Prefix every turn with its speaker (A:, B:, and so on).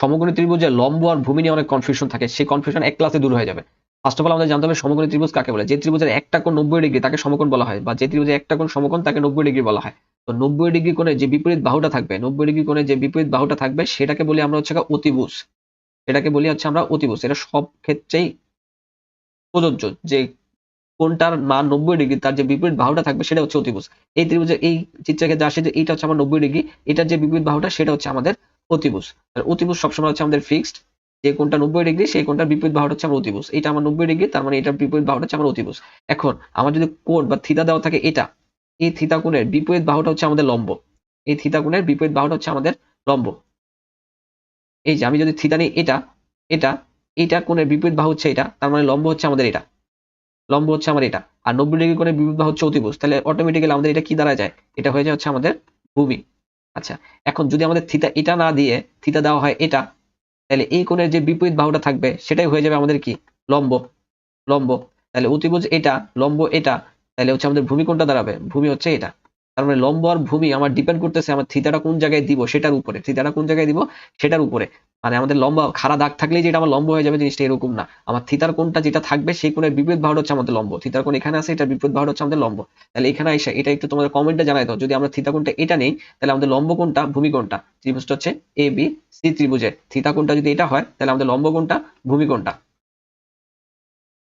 A: সমকোণী ত্রিভুজের লম্ব আর ভূমি নিয়ে অনেক কনফিউশন থাকে। সেই কনফিউশন এক ক্লাসে দূর হয়ে যাবে। ফার্স্ট অফ অল আমাদের জানতে হবে সমকোণী ত্রিভুজ কাকে বলে? যে ত্রিভুজের একটা কোণ নব্বই ডিগ্রি তাকে সমকোণ বলা হয় বা যে ত্রিভুজের একটা কোণ সমকোণ তাকে নব্বই ডিগ্রি বলা হয়। তো নব্বই ডিগ্রি কোণে যে বিপরীত বাহুটা থাকবে, নব্বই ডিগ্রি কোণে যে বিপরীত বাহুটা থাকবে, সেটাকে বলি আমরা হচ্ছে অতিভুজ। সেটাকে বলি হচ্ছে আমরা অতিভুজ। এটা সব ক্ষেত্রেই প্রযোজ্য যে কোনটার মান নব্বই ডিগ্রি, তার যে বিপরীত বাহুটা থাকবে, সেটা হচ্ছে অতিভুজ। এই ত্রিভুজের এই চিত্রের যা আসে যে এইটা হচ্ছে আমার নব্বই ডিগ্রি, এটার যে বিপরীত বাহুটা, সেটা হচ্ছে আমাদের অতিভুজ। অতিভুজ সবসময় হচ্ছে আমাদের ফিক্সড যে কোনটা নব্বই ডিগ্রি, সেই কোনটার বিপরীত বাহুটা হচ্ছে আমার অতিভুজ। এটা আমার নব্বই ডিগ্রি, তার মানে এটা বিপরীত বাহুটা হচ্ছে আমার অতিভুজ। এখন, আমার যদি কোণ বা থিতা দেওয়া থাকে এটা, এই থিতা কোণের বিপরীত বাহুটা হচ্ছে আমাদের লম্ব। এই থিতা কোণের বিপরীত বাহুটা হচ্ছে আমাদের লম্ব। এই যে আমি যদি থিতা নিই এটা এটা এটা কোণের বিপরীত বাহু হচ্ছে এটা, তার মানে লম্ব হচ্ছে আমাদের এটা। লম্ব হচ্ছে আমার এটা। আর নব্বই ডিগ্রি কোণের বিপরীত বাহু হচ্ছে অতিভুজ। তাহলে অটোমেটিক্যালি আমাদের এটা কি দ্বারা যায়? এটা হয়ে যায় হচ্ছে আমাদের ভূমি। আচ্ছা এখন যদি আমাদের থিতা এটা না দিয়ে থিতা দেওয়া হয় এটা, তাহলে এই কোণের যে বিপরীত বাহুটা থাকবে, সেটাই হয়ে যাবে আমাদের কি? লম্ব লম্ব। তাহলে অতিভুজ এটা, লম্ব এটা, তাহলে হচ্ছে আমাদের ভূমি কোনটা দাঁড়াবে। ভূমি হচ্ছে এটা। তার মানে লম্ব আর ভূমি আমার ডিপেন্ড করতেছে আমার থিতাটা কোন জায়গায় দিব? সেটার উপরে। থিতাটা কোন জায়গায় দিব? সেটার উপরে। মানে আমাদের লম্বা, খাড়া দাগ থাকলে যেটা আমার লম্ব হয়ে যাবে জিনিসটা এরকম না। আমার থিতার কোনটা যেটা থাকবে সেই কোণের বিপরীত ভাগ হচ্ছে আমাদের লম্ব। থিতার কোণ এখানে আছে এটা বিপরীত ভাগ হচ্ছে আমাদের লম্ব। তাহলে এখানে এসে এটা একটু তোমাদের কমেন্টে জানাই দাও। যদি আমরা থিতা কোণটা এটা নেই, তাহলে আমাদের লম্ব কোণটা ভূমি কোণটা ত্রিভুজটা হচ্ছে এ বি সি ত্রিভুজের। থিতা কোণটা যদি এটা হয়, তাহলে আমাদের লম্ব কোণটা ভূমি কোণটা